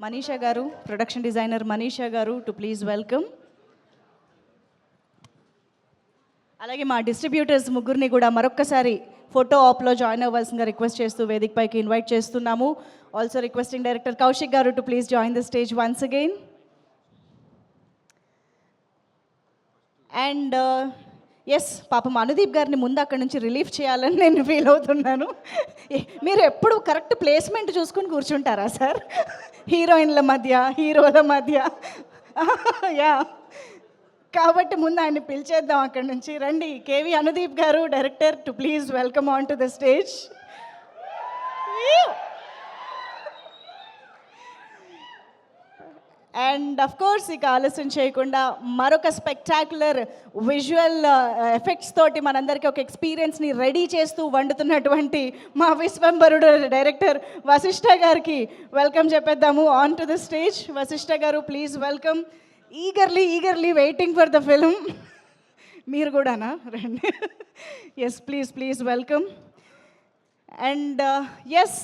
మనీషా గారు production designer Manisha గారు to please welcome అలాగే మా డిస్ట్రిబ్యూటర్స్ ముగ్గురిని కూడా మరొక్కసారి ఫోటో ఆప్లో జాయిన్ అవ్వాల్సిందిగా రిక్వెస్ట్ చేస్తూ వేదిక పైకి ఇన్వైట్ చేస్తున్నాము. ఆల్సో రిక్వెస్టింగ్ డైరెక్టర్ కౌశిక్ గారు to please join the stage once again and yes పాపం అనుదీప్ గారిని ముందు అక్కడి నుంచి రిలీఫ్ చేయాలని నేను ఫీల్ అవుతున్నాను. మీరు ఎప్పుడు కరెక్ట్ ప్లేస్మెంట్ చూసుకుని కూర్చుంటారా సార్ హీరోయిన్ల మధ్య హీరోల మధ్య. యా కాబట్టి ముందు ఆయన్ని పిలిచేద్దాం అక్కడి నుంచి. రండి కేవి అనుదీప్ గారు director to please welcome on to the stage and of course ఇక ఆలస్యం చేయకుండా మరొక స్పెక్టాక్యులర్ విజువల్ ఎఫెక్ట్స్ తోటి మనందరికీ ఒక ఎక్స్పీరియన్స్ని రెడీ చేస్తూ వండుతున్నటువంటి మా విశ్వంబరుడు డైరెక్టర్ వశిష్ఠ గారికి welcome చెప్పేద్దాము. On to the stage Vasishta గారు please welcome eagerly eagerly waiting for the film మీరు కూడానా? రండి. Yes please please welcome and of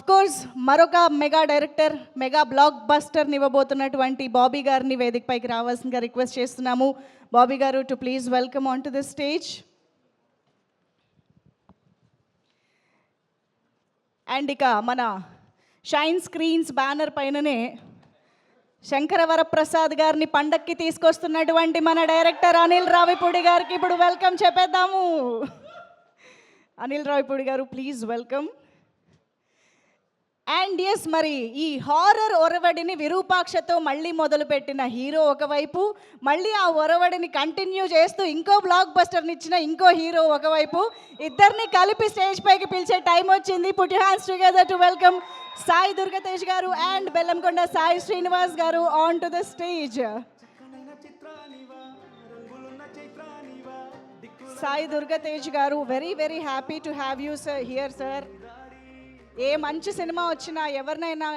course మరొక మెగా డైరెక్టర్ మెగా బ్లాక్ బస్టర్ని ఇవ్వబోతున్నటువంటి బాబీ గారిని వేదికపైకి రావాల్సిందిగా రిక్వెస్ట్ చేస్తున్నాము. బాబీ గారు to please welcome on to the stage and ఇక మన షైన్ స్క్రీన్స్ బ్యానర్ పైననే శంకరవరప్రసాద్ గారిని పండక్కి తీసుకొస్తున్నటువంటి మన డైరెక్టర్ అనిల్ రావిపూడి గారికి ఇప్పుడు వెల్కమ్ చెప్పేద్దాము. అనిల్ రావిపూడి గారు ప్లీజ్ వెల్కమ్ అండ్ ఎస్ మరి ఈ హారర్ ఒరవడిని విరూపాక్షతో మళ్ళీ మొదలుపెట్టిన హీరో ఒకవైపు మళ్ళీ ఆ ఒరవడిని కంటిన్యూ చేస్తూ ఇంకో బ్లాక్ బస్టర్ని ఇచ్చిన ఇంకో హీరో ఒకవైపు ఇద్దరిని కలిపి స్టేజ్ పైకి పిలిచే టైం వచ్చింది. Put hands together to welcome Sai Durgatej గారు అండ్ బెల్లంకొండ సాయి శ్రీనివాస్ గారు on to the stage Sai Durgatej గారు very very happy to have you sir here sir ఏ మంచి సినిమా వచ్చినా ఎవరినైనా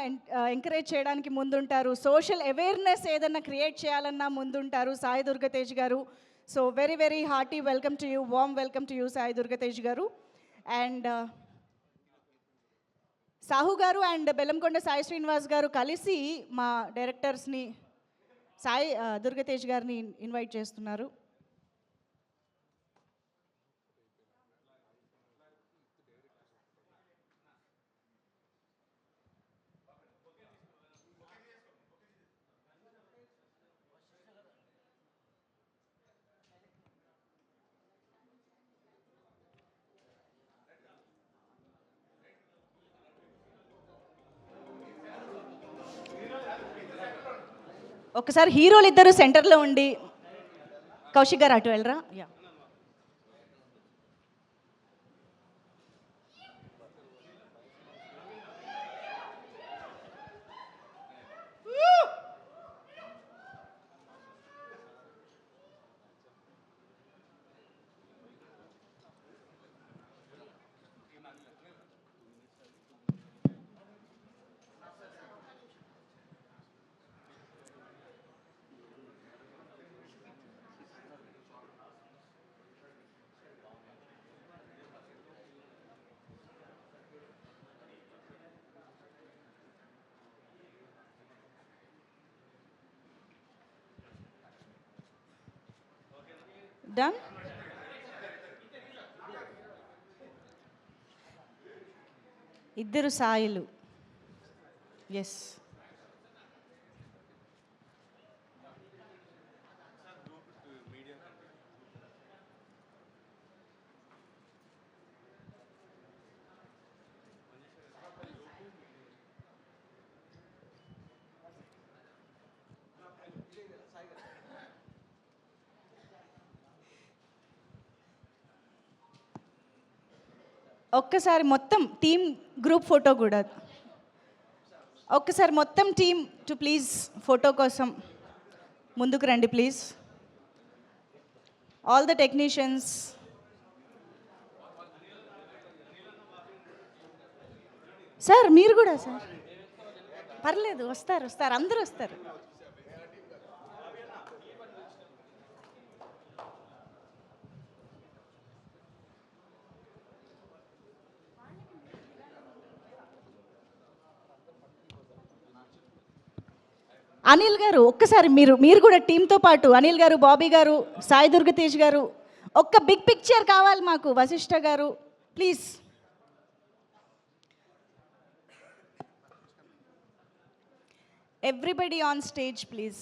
ఎంకరేజ్ చేయడానికి ముందుంటారు. సోషల్ అవేర్నెస్ ఏదన్నా క్రియేట్ చేయాలన్నా ముందుంటారు సాయి దుర్గతేజ్ గారు. So very very hearty welcome to you warm welcome to you Sai Durgatej గారు. అండ్ uh, సాహు గారు అండ్ బెల్లంకొండ సాయి శ్రీనివాస్ గారు కలిసి మా డైరెక్టర్స్ని సాయి దుర్గతేజ్ గారిని ఇన్వైట్ చేస్తున్నారు. ఒకసారి హీరోలు ఇద్దరు సెంటర్లో ఉండి కౌశిక్ గారు అటు వెళ్ళరా? Yeah done? ఇద్దరు సాయిలు ఎస్ ఒక్కసారి మొత్తం టీమ్ గ్రూప్ ఫోటో కూడా. ఒక్కసారి మొత్తం టీమ్ టు ప్లీజ్ ఫోటో కోసం ముందుకు రండి please. All the technicians sir మీరు కూడా సార్. పర్లేదు వస్తారు వస్తారు అందరూ వస్తారు. అనిల్ గారు ఒక్కసారి మీరు మీరు కూడా టీంతో పాటు అనిల్ గారు బాబీ గారు సాయి దుర్గతేజ్ గారు ఒక్క బిగ్ పిక్చర్ కావాలి మాకు వశిష్ఠ గారు please everybody on stage please